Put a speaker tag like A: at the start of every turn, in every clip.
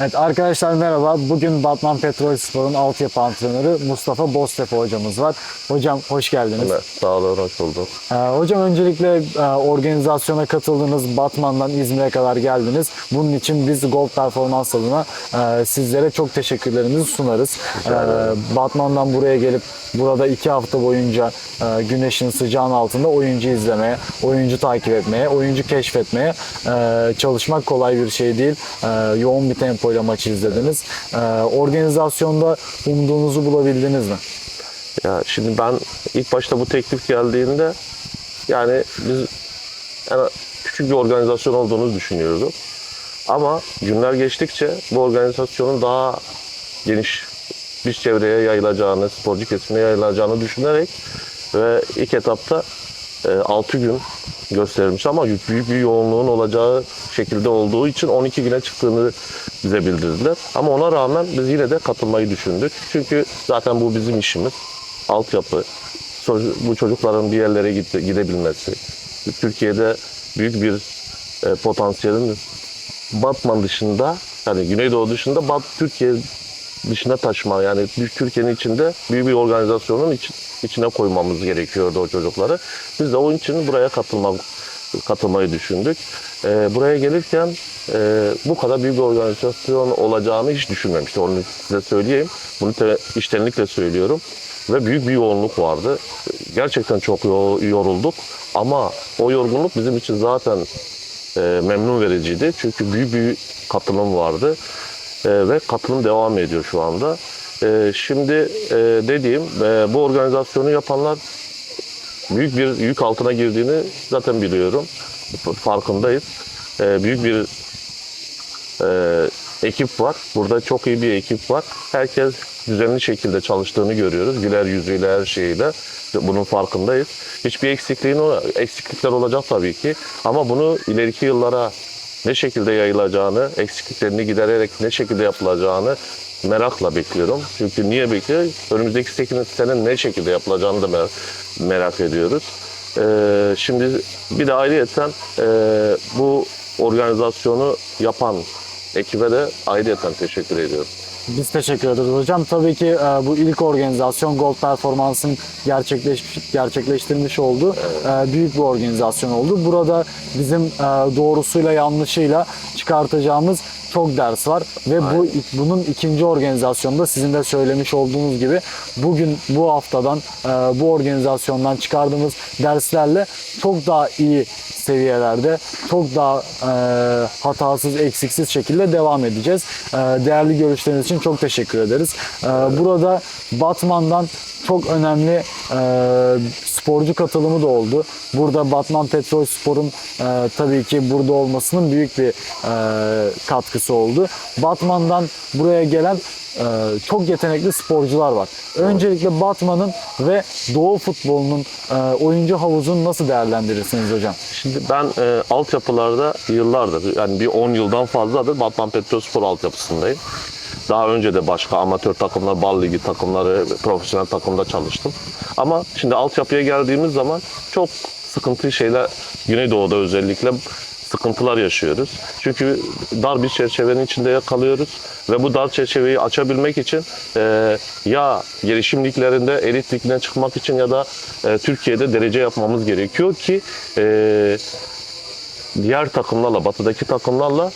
A: Evet arkadaşlar merhaba. Bugün Batman Petrol Spor'un altyapı antrenörü Mustafa Boztepe hocamız var. Hocam hoş geldiniz.
B: Evet, sağ olun, hoş bulduk.
A: Ee, hocam öncelikle e, organizasyona katıldınız. Batman'dan İzmir'e kadar geldiniz. Bunun için biz Gold Performans adına e, sizlere çok teşekkürlerimizi sunarız. Ee, Batman'dan buraya gelip burada iki hafta boyunca e, güneşin sıcağın altında oyuncu izlemeye, oyuncu takip etmeye, oyuncu keşfetmeye e, çalışmak kolay bir şey değil. E, yoğun bir tempoyla maçı izlediniz. E, organizasyonda umduğunuzu bulabildiniz mi?
B: Ya şimdi ben ilk başta bu teklif geldiğinde yani biz yani küçük bir organizasyon olduğunu düşünüyorduk. Ama günler geçtikçe bu organizasyonun daha geniş bir çevreye yayılacağını, sporcu kesimine yayılacağını düşünerek ve ilk etapta 6 gün gösterilmiş ama büyük bir yoğunluğun olacağı şekilde olduğu için 12 güne çıktığını bize bildirdiler. Ama ona rağmen biz yine de katılmayı düşündük. Çünkü zaten bu bizim işimiz. Altyapı, bu çocukların bir yerlere gide- gidebilmesi, Türkiye'de büyük bir e, potansiyelin Batman dışında, yani Güneydoğu dışında Bat Türkiye dışına taşıma yani Türkiye'nin içinde büyük bir organizasyonun iç- içine koymamız gerekiyordu o çocukları. Biz de onun için buraya katılmak katılmayı düşündük. Ee, buraya gelirken e, bu kadar büyük bir organizasyon olacağını hiç düşünmemiştim. Onu size söyleyeyim. Bunu te- içtenlikle söylüyorum. Ve büyük bir yoğunluk vardı. Gerçekten çok yo- yorulduk. Ama o yorgunluk bizim için zaten e, memnun vericiydi. Çünkü büyük bir katılım vardı. E, ve katılım devam ediyor şu anda. E, şimdi e, dediğim e, bu organizasyonu yapanlar büyük bir yük altına girdiğini zaten biliyorum. Farkındayız. E, büyük bir e, ekip var. Burada çok iyi bir ekip var. Herkes düzenli şekilde çalıştığını görüyoruz. Güler yüzüyle her şeyiyle. Bunun farkındayız. Hiçbir eksikliğin eksiklikler olacak tabii ki. Ama bunu ileriki yıllara ne şekilde yayılacağını, eksikliklerini gidererek ne şekilde yapılacağını merakla bekliyorum. Çünkü niye bekliyorum? Önümüzdeki 8 sene ne şekilde yapılacağını da merak ediyoruz. Ee, şimdi bir de ayrıyeten e, bu organizasyonu yapan ekibe de ayrıyeten teşekkür ediyorum.
A: Biz teşekkür ederiz hocam. Tabii ki e, bu ilk organizasyon Gold Performans'ın gerçekleş, gerçekleştirmiş olduğu e, büyük bir organizasyon oldu. Burada bizim e, doğrusuyla yanlışıyla çıkartacağımız çok ders var ve bu bunun ikinci organizasyonda sizin de söylemiş olduğunuz gibi bugün bu haftadan e, bu organizasyondan çıkardığımız derslerle çok daha iyi seviyelerde çok daha e, hatasız, eksiksiz şekilde devam edeceğiz. E, değerli görüşleriniz için çok teşekkür ederiz. E, burada Batman'dan çok önemli e, sporcu katılımı da oldu. Burada Batman Petrol Spor'un e, tabii ki burada olmasının büyük bir e, katkısı oldu. Batman'dan buraya gelen e, çok yetenekli sporcular var. Öncelikle Batman'ın ve Doğu futbolunun e, oyuncu havuzunu nasıl değerlendirirsiniz hocam?
B: Şimdi ben e, altyapılarda yıllardır yani bir 10 yıldan fazladır Batman Petrospor altyapısındayım. Daha önce de başka amatör takımlar, bal ligi takımları, profesyonel takımda çalıştım. Ama şimdi altyapıya geldiğimiz zaman çok sıkıntı şeyler Güneydoğu'da özellikle sıkıntılar yaşıyoruz. Çünkü dar bir çerçevenin içinde kalıyoruz ve bu dar çerçeveyi açabilmek için e, ya gelişim liglerinde elit ligine çıkmak için ya da e, Türkiye'de derece yapmamız gerekiyor ki e, diğer takımlarla, batıdaki takımlarla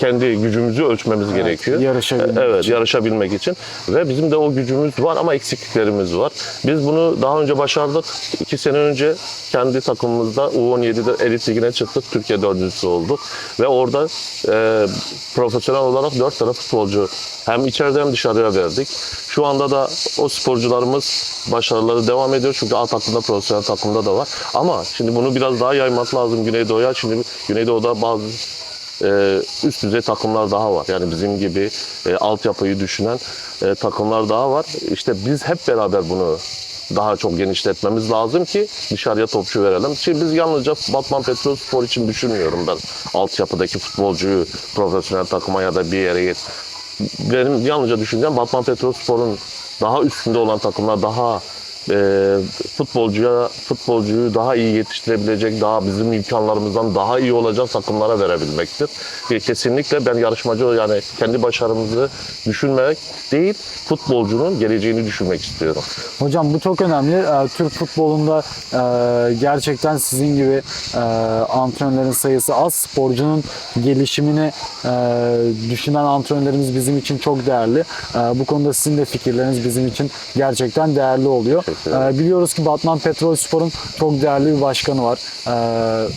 B: kendi gücümüzü ölçmemiz gerekiyor.
A: yarışabilmek
B: Evet,
A: için.
B: yarışabilmek için. Ve bizim de o gücümüz var ama eksikliklerimiz var. Biz bunu daha önce başardık. İki sene önce kendi takımımızda U17'de elit ligine çıktık. Türkiye dördüncüsü olduk. Ve orada e, profesyonel olarak dört tane futbolcu hem içeride hem dışarıya verdik. Şu anda da o sporcularımız başarıları devam ediyor. Çünkü A takımda, profesyonel takımda da var. Ama şimdi bunu biraz daha yaymak lazım Güneydoğu'ya. Şimdi Güneydoğu'da bazı e, üst düzey takımlar daha var. Yani bizim gibi e, altyapıyı düşünen e, takımlar daha var. İşte biz hep beraber bunu daha çok genişletmemiz lazım ki dışarıya topçu verelim. Şimdi biz yalnızca Batman Petrol Spor için düşünmüyorum ben. Altyapıdaki futbolcuyu profesyonel takıma ya da bir yere get. Benim yalnızca düşüncem Batman Petrol Spor'un daha üstünde olan takımlar daha e, futbolcuya futbolcuyu daha iyi yetiştirebilecek, daha bizim imkanlarımızdan daha iyi olacak takımlara verebilmektir. Ve kesinlikle ben yarışmacı yani kendi başarımızı düşünmek değil, futbolcunun geleceğini düşünmek istiyorum.
A: Hocam bu çok önemli. Ee, Türk futbolunda e, gerçekten sizin gibi e, antrenörlerin sayısı az. Sporcunun gelişimini e, düşünen antrenörlerimiz bizim için çok değerli. E, bu konuda sizin de fikirleriniz bizim için gerçekten değerli oluyor.
B: Teşekkür ederim.
A: E, biliyoruz ki Batman Petrol Spor'un çok değerli bir başkanı var. E,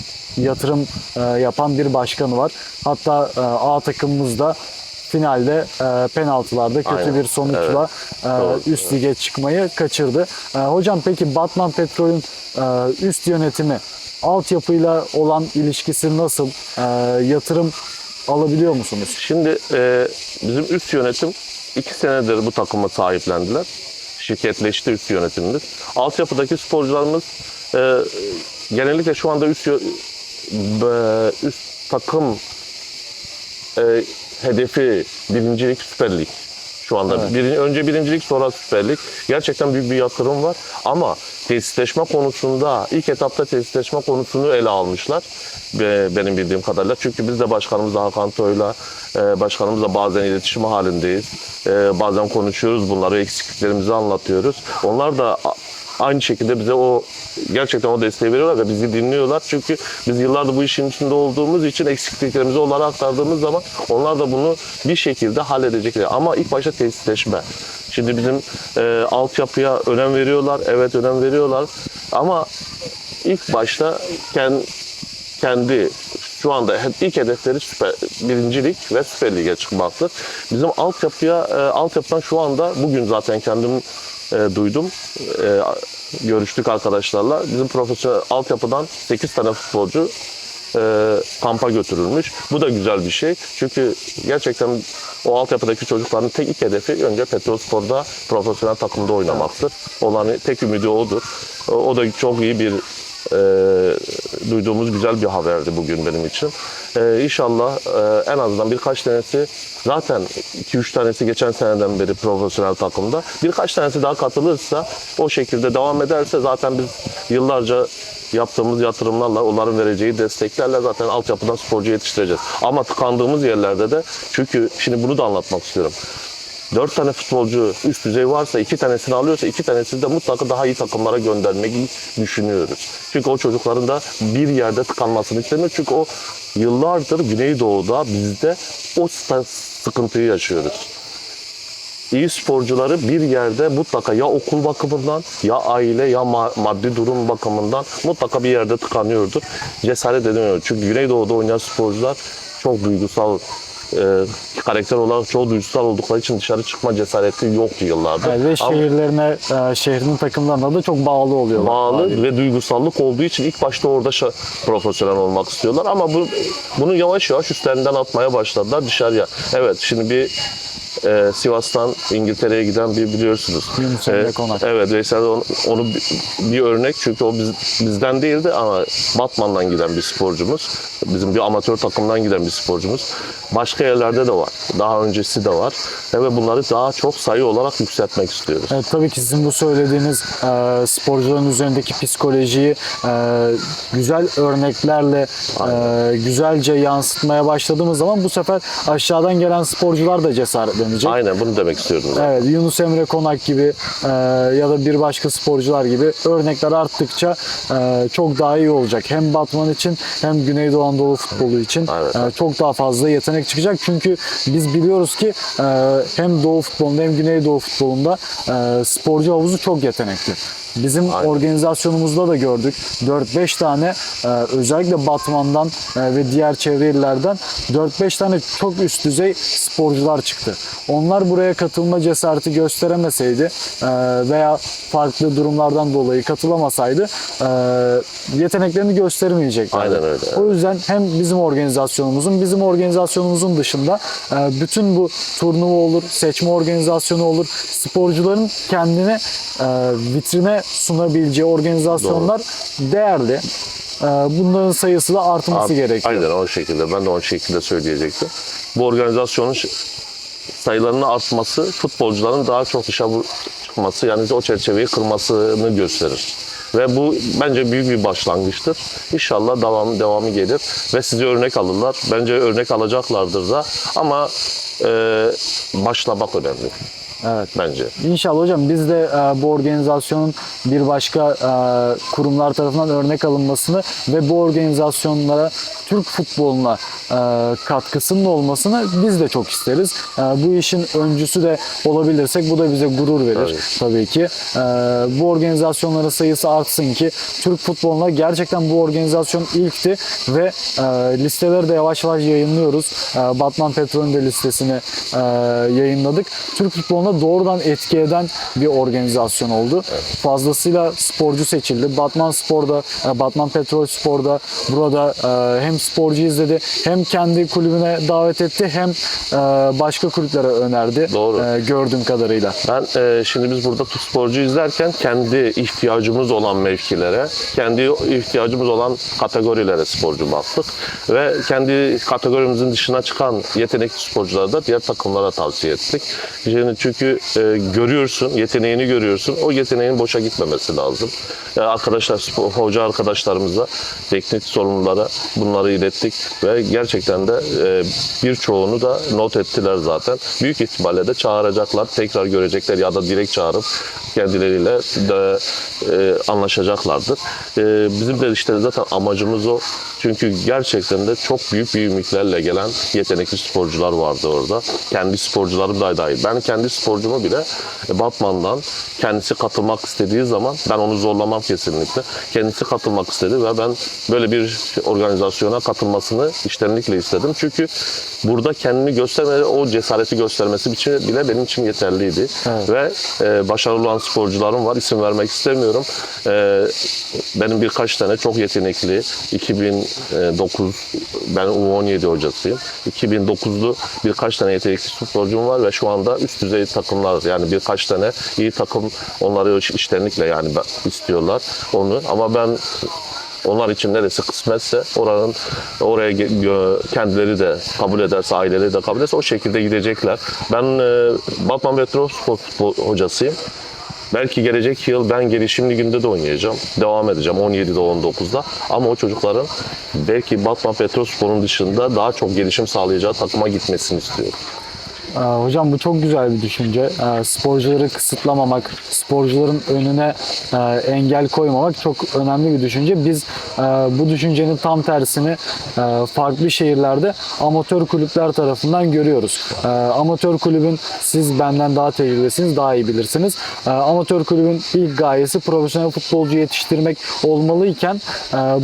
A: yatırım e, yapan bir başkanı var. Hatta e, A takımımızda finalde e, penaltılarda kötü
B: Aynen.
A: bir sonuçla e,
B: Doğru.
A: üst lige çıkmayı kaçırdı. E, hocam peki Batman Petrol'ün e, üst yönetimi altyapıyla olan ilişkisi nasıl? E, yatırım alabiliyor musunuz?
B: Şimdi e, bizim üst yönetim iki senedir bu takıma sahiplendiler. Şirketleşti üst yönetimimiz. Altyapıdaki sporcularımız e, genellikle şu anda üst üst takım e, hedefi birincilik Süper Lig. Şu anda
A: Evet.
B: Birin- önce birincilik sonra Süper Lig. Gerçekten büyük bir yatırım var. Ama tesisleşme konusunda ilk etapta tesisleşme konusunu ele almışlar. Be- Benim bildiğim kadarıyla. Çünkü biz de başkanımızla Hakan Toy'la e, başkanımızla bazen iletişim halindeyiz. E, bazen konuşuyoruz bunları, eksikliklerimizi anlatıyoruz. Onlar da aynı şekilde bize o gerçekten o desteği veriyorlar ve bizi dinliyorlar. Çünkü biz yıllardır bu işin içinde olduğumuz için eksikliklerimizi onlara aktardığımız zaman onlar da bunu bir şekilde halledecekler. Ama ilk başta tesisleşme. Şimdi bizim e, altyapıya önem veriyorlar. Evet önem veriyorlar. Ama ilk başta kendi, kendi şu anda ilk hedefleri süper, birincilik ve Süper Lig'e çıkmaktır. Bizim altyapıya, e, altyapıdan şu anda bugün zaten kendim e, duydum. E, görüştük arkadaşlarla. Bizim profesyonel altyapıdan 8 tane futbolcu e, kampa götürülmüş. Bu da güzel bir şey. Çünkü gerçekten o altyapıdaki çocukların tek ilk hedefi önce Petrolspor'da profesyonel takımda oynamaktır. Olan tek ümidi odur. O, o da çok iyi bir e, duyduğumuz güzel bir haberdi bugün benim için. E, inşallah e, en azından birkaç tanesi zaten 2-3 tanesi geçen seneden beri profesyonel takımda. Birkaç tanesi daha katılırsa o şekilde devam ederse zaten biz yıllarca yaptığımız yatırımlarla onların vereceği desteklerle zaten altyapıdan sporcu yetiştireceğiz. Ama tıkandığımız yerlerde de çünkü şimdi bunu da anlatmak istiyorum. Dört tane futbolcu üst düzey varsa iki tanesini alıyorsa iki tanesini de mutlaka daha iyi takımlara göndermeyi düşünüyoruz. Çünkü o çocukların da bir yerde tıkanmasını istemiyor. Çünkü o yıllardır Güneydoğu'da bizde o sıkıntıyı yaşıyoruz. İyi sporcuları bir yerde mutlaka ya okul bakımından ya aile ya ma- maddi durum bakımından mutlaka bir yerde tıkanıyordur. Cesaret edemiyor. Çünkü Güneydoğu'da oynayan sporcular çok duygusal e, karakter olarak çok duygusal oldukları için dışarı çıkma cesareti yoktu yıllardır.
A: Yani ve şehirlerine, e, şehrinin takımlarına da çok bağlı oluyorlar.
B: bağlı ve duygusallık olduğu için ilk başta orada profesyonel olmak istiyorlar ama bu bunu yavaş yavaş üstlerinden atmaya başladılar dışarıya. Evet şimdi bir e, Sivas'tan İngiltere'ye giden bir biliyorsunuz.
A: Yunus Emre
B: E,
A: Konak.
B: Evet Veysel onu, onu bir, örnek çünkü o biz, bizden değildi ama Batman'dan giden bir sporcumuz. Bizim bir amatör takımdan giden bir sporcumuz. Başka yerlerde de var. Daha öncesi de var. E, ve bunları daha çok sayı olarak yükseltmek istiyoruz.
A: Evet, tabii ki sizin bu söylediğiniz e, sporcuların üzerindeki psikolojiyi e, güzel örneklerle e, güzelce yansıtmaya başladığımız zaman bu sefer aşağıdan gelen sporcular da cesaretlenecek.
B: Aynen bunu demek istiyorum. ben.
A: Evet, Yunus Emre Konak gibi e, ya da bir başka sporcular gibi örnekler arttıkça e, çok daha iyi olacak. Hem Batman için hem Güneydoğu Anadolu futbolu için e, çok daha fazla yetenek çıkacak. Çünkü biz biliyoruz ki e, hem Doğu futbolunda hem Güneydoğu futbolunda e, sporcu havuzu çok yetenekli. Bizim
B: Aynen.
A: organizasyonumuzda da gördük. 4-5 tane e, özellikle Batman'dan e, ve diğer çevre illerden 4-5 tane çok üst düzey sporcular çıktı. Onlar buraya katılma cesareti gösteremeseydi e, veya farklı durumlardan dolayı katılamasaydı e, yeteneklerini göstermeyeceklerdi.
B: Aynen öyle.
A: O yüzden hem bizim organizasyonumuzun, bizim organizasyonumuzun dışında e, bütün bu turnuva olur, seçme organizasyonu olur, sporcuların kendini vitrine sunabileceği organizasyonlar değerli. E, Bunların sayısı da artması
B: Art-
A: gerekiyor.
B: Aynen o şekilde. Ben de o şekilde söyleyecektim. Bu organizasyonun sayılarının artması futbolcuların daha çok dışa çıkması yani o çerçeveyi kırmasını gösterir. Ve bu bence büyük bir başlangıçtır. İnşallah devamı devamı gelir ve size örnek alırlar. Bence örnek alacaklardır da ama e, başlamak önemli
A: Evet.
B: bence.
A: İnşallah hocam biz de e, bu organizasyonun bir başka e, kurumlar tarafından örnek alınmasını ve bu organizasyonlara Türk futboluna e, katkısının olmasını biz de çok isteriz. E, bu işin öncüsü de olabilirsek bu da bize gurur verir
B: Tabii.
A: tabii ki. E, bu organizasyonların sayısı artsın ki Türk futboluna gerçekten bu organizasyon ilkti ve e, listeleri de yavaş yavaş yayınlıyoruz. E, Batman Petrol'ün de listesini e, yayınladık. Türk futboluna doğrudan etki eden bir organizasyon oldu. Fazlasıyla sporcu seçildi. Batman Spor'da, e, Batman Petrol Spor'da burada e, hem sporcu izledi hem kendi kulübüne davet etti hem e, başka kulüplere önerdi.
B: Doğru.
A: Gördüğüm kadarıyla.
B: Ben şimdi biz burada sporcu izlerken kendi ihtiyacımız olan mevkilere, kendi ihtiyacımız olan kategorilere sporcu baktık. Ve kendi kategorimizin dışına çıkan yetenekli sporcuları da diğer takımlara tavsiye ettik. Çünkü e, görüyorsun, yeteneğini görüyorsun. O yeteneğin boşa gitmemesi lazım. E, arkadaşlar, spor, hoca arkadaşlarımıza, teknik sorumlulara bunları ilettik ve gerçekten de e, birçoğunu da not ettiler zaten. Büyük ihtimalle de çağıracaklar, tekrar görecekler ya da direkt çağırıp kendileriyle de e, anlaşacaklardır. E, bizim de işte zaten amacımız o. Çünkü gerçekten de çok büyük bir ümitlerle gelen yetenekli sporcular vardı orada. Kendi sporcularım da dahil. Ben kendi sporcumu bile e, Batman'dan kendisi katılmak istediği zaman ben onu zorlamam kesinlikle. Kendisi katılmak istedi ve ben böyle bir organizasyona katılmasını iştenlikle istedim. Çünkü burada kendini göstermedi, o cesareti göstermesi için bile benim için yeterliydi.
A: Evet.
B: Ve e, başarılı olan sporcularım var. İsim vermek istemiyorum. E, benim birkaç tane çok yetenekli 2009 ben U17 hocasıyım. 2009'lu birkaç tane yetenekli sporcum var ve şu anda üst düzey takımlar yani birkaç tane iyi takım onları iştenlikle yani istiyorlar onu ama ben onlar için neresi kısmetse oranın oraya kendileri de kabul ederse, aileleri de kabul ederse o şekilde gidecekler. Ben e, Batman Petrol Spor futbol hocasıyım. Belki gelecek yıl ben gelişim liginde de oynayacağım. Devam edeceğim 17'de 19'da. Ama o çocukların belki Batman Petrol Spor'un dışında daha çok gelişim sağlayacağı takıma gitmesini istiyorum.
A: Ee, Hocam bu çok güzel bir düşünce. Ee, Sporcuları kısıtlamamak, sporcuların önüne e, engel koymamak çok önemli bir düşünce. Biz e, bu düşüncenin tam tersini e, farklı şehirlerde amatör kulüpler tarafından görüyoruz. Amatör kulübün siz benden daha tecrübesiniz, daha iyi bilirsiniz. Amatör kulübün ilk gayesi profesyonel futbolcu yetiştirmek olmalıyken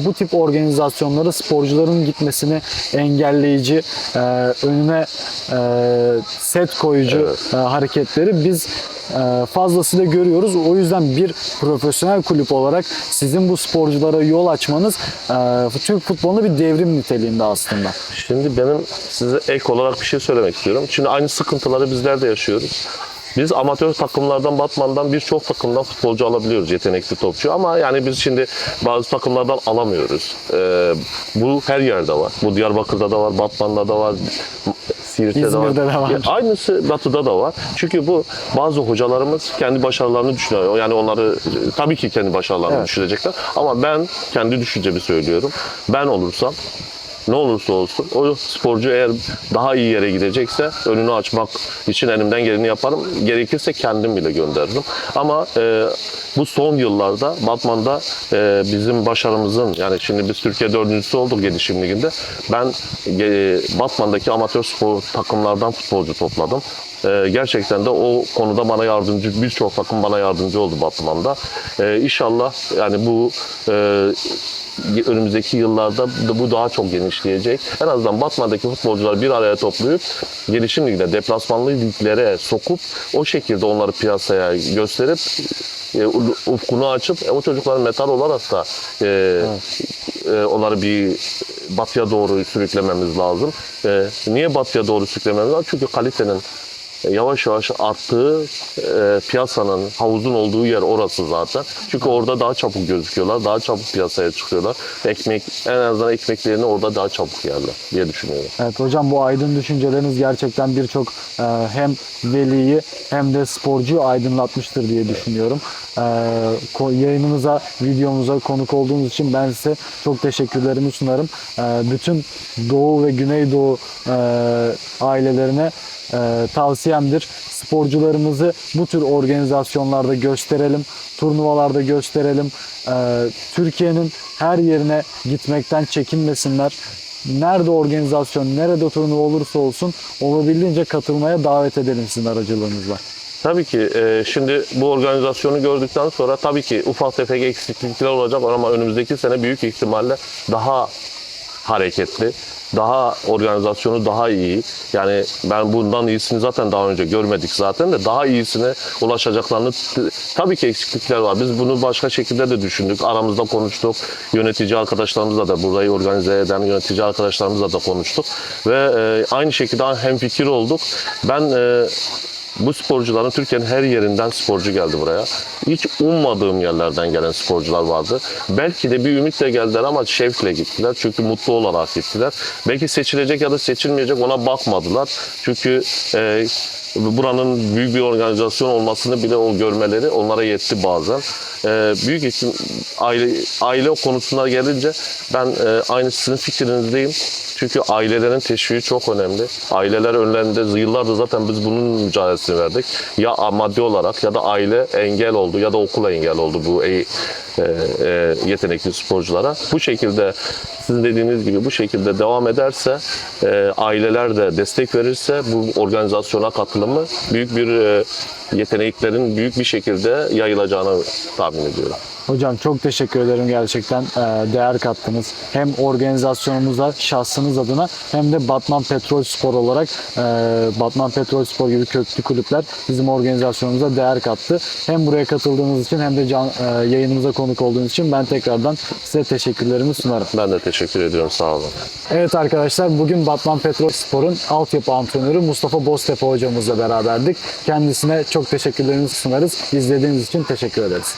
A: bu tip organizasyonlara sporcuların gitmesini engelleyici, önüne set koyucu e, hareketleri biz e, fazlasıyla görüyoruz. O yüzden bir profesyonel kulüp olarak sizin bu sporculara yol açmanız e, Türk futbolunda bir devrim niteliğinde aslında.
B: Şimdi benim size ek olarak bir şey söylemek istiyorum. Şimdi aynı sıkıntıları bizler de yaşıyoruz. Biz amatör takımlardan, Batman'dan birçok takımdan futbolcu alabiliyoruz, yetenekli topçu. Ama yani biz şimdi bazı takımlardan alamıyoruz. Ee, bu her yerde var. Bu Diyarbakır'da da var, Batman'da da var, Siirt'te de var.
A: de var.
B: Aynısı Batı'da da var. Çünkü bu bazı hocalarımız kendi başarılarını düşünüyor. Yani onları tabii ki kendi başarılarını
A: Evet.
B: düşünecekler. Ama ben kendi düşüncemi söylüyorum. Ben olursam ne olursa olsun o sporcu eğer daha iyi yere gidecekse önünü açmak için elimden geleni yaparım. Gerekirse kendim bile gönderirim. Ama e, bu son yıllarda Batman'da e, bizim başarımızın yani şimdi biz Türkiye dördüncüsü olduk gelişim liginde. Ben e, Batman'daki amatör spor takımlardan futbolcu topladım. E, gerçekten de o konuda bana yardımcı birçok takım bana yardımcı oldu Batman'da. E, inşallah yani bu e, önümüzdeki yıllarda da bu daha çok genişleyecek. En azından Batman'daki futbolcular bir araya toplayıp gelişim ligine, deplasmanlı liglere sokup o şekilde onları piyasaya gösterip e, ufkunu açıp e, o çocukların metal olarak da e, e, onları bir batıya doğru sürüklememiz lazım. E, niye batıya doğru sürüklememiz lazım? Çünkü kalitenin yavaş yavaş arttığı e, piyasanın, havuzun olduğu yer orası zaten. Çünkü orada daha çabuk gözüküyorlar, daha çabuk piyasaya çıkıyorlar. Ekmek, en azından ekmeklerini orada daha çabuk yerler diye düşünüyorum.
A: Evet hocam bu aydın düşünceleriniz gerçekten birçok e, hem veliyi hem de sporcuyu aydınlatmıştır diye düşünüyorum. E, yayınımıza, videomuza konuk olduğunuz için ben size çok teşekkürlerimi sunarım. E, bütün Doğu ve Güneydoğu e, ailelerine e, tavsiyemdir. Sporcularımızı bu tür organizasyonlarda gösterelim, turnuvalarda gösterelim. E, Türkiye'nin her yerine gitmekten çekinmesinler. Nerede organizasyon, nerede turnuva olursa olsun olabildiğince katılmaya davet edelim sizin aracılığınızla.
B: Tabii ki e, şimdi bu organizasyonu gördükten sonra tabii ki ufak tefek eksiklikler olacak ama önümüzdeki sene büyük ihtimalle daha hareketli, daha organizasyonu daha iyi. Yani ben bundan iyisini zaten daha önce görmedik zaten de daha iyisine ulaşacaklarını tabii ki eksiklikler var. Biz bunu başka şekilde de düşündük. Aramızda konuştuk. Yönetici arkadaşlarımızla da burayı organize eden yönetici arkadaşlarımızla da konuştuk ve e, aynı şekilde hemfikir olduk. Ben e, bu sporcuların Türkiye'nin her yerinden sporcu geldi buraya. Hiç ummadığım yerlerden gelen sporcular vardı. Belki de bir ümitle geldiler ama şevkle gittiler. Çünkü mutlu olarak gittiler. Belki seçilecek ya da seçilmeyecek ona bakmadılar. Çünkü e, buranın büyük bir organizasyon olmasını bile o görmeleri onlara yetti bazen. E, büyük ihtim aile aile konusuna gelince ben e, aynı sizin fikrinizdeyim. Çünkü ailelerin teşviği çok önemli. Aileler önlerinde yıllardır zaten biz bunun mücadelesini verdik. Ya maddi olarak ya da aile engel oldu ya da okul engel oldu bu e, e, e, yetenekli sporculara. Bu şekilde sizin dediğiniz gibi bu şekilde devam ederse e, aileler de destek verirse bu organizasyona katılımı büyük bir e, yeteneklerin büyük bir şekilde yayılacağını tahmin ediyorum.
A: Hocam çok teşekkür ederim gerçekten Ee, değer kattınız. Hem organizasyonumuza şahsınız adına hem de Batman Petrol Spor olarak e, Batman Petrol Spor gibi köklü kulüpler bizim organizasyonumuza değer kattı. Hem buraya katıldığınız için hem de can, e, yayınımıza konuk olduğunuz için ben tekrardan size teşekkürlerimi sunarım.
B: Ben de teşekkür ediyorum. Sağ olun.
A: Evet arkadaşlar bugün Batman Petrol Spor'un altyapı antrenörü Mustafa Boztepe hocamızla beraberdik. Kendisine çok teşekkürlerimizi sunarız. İzlediğiniz için teşekkür ederiz.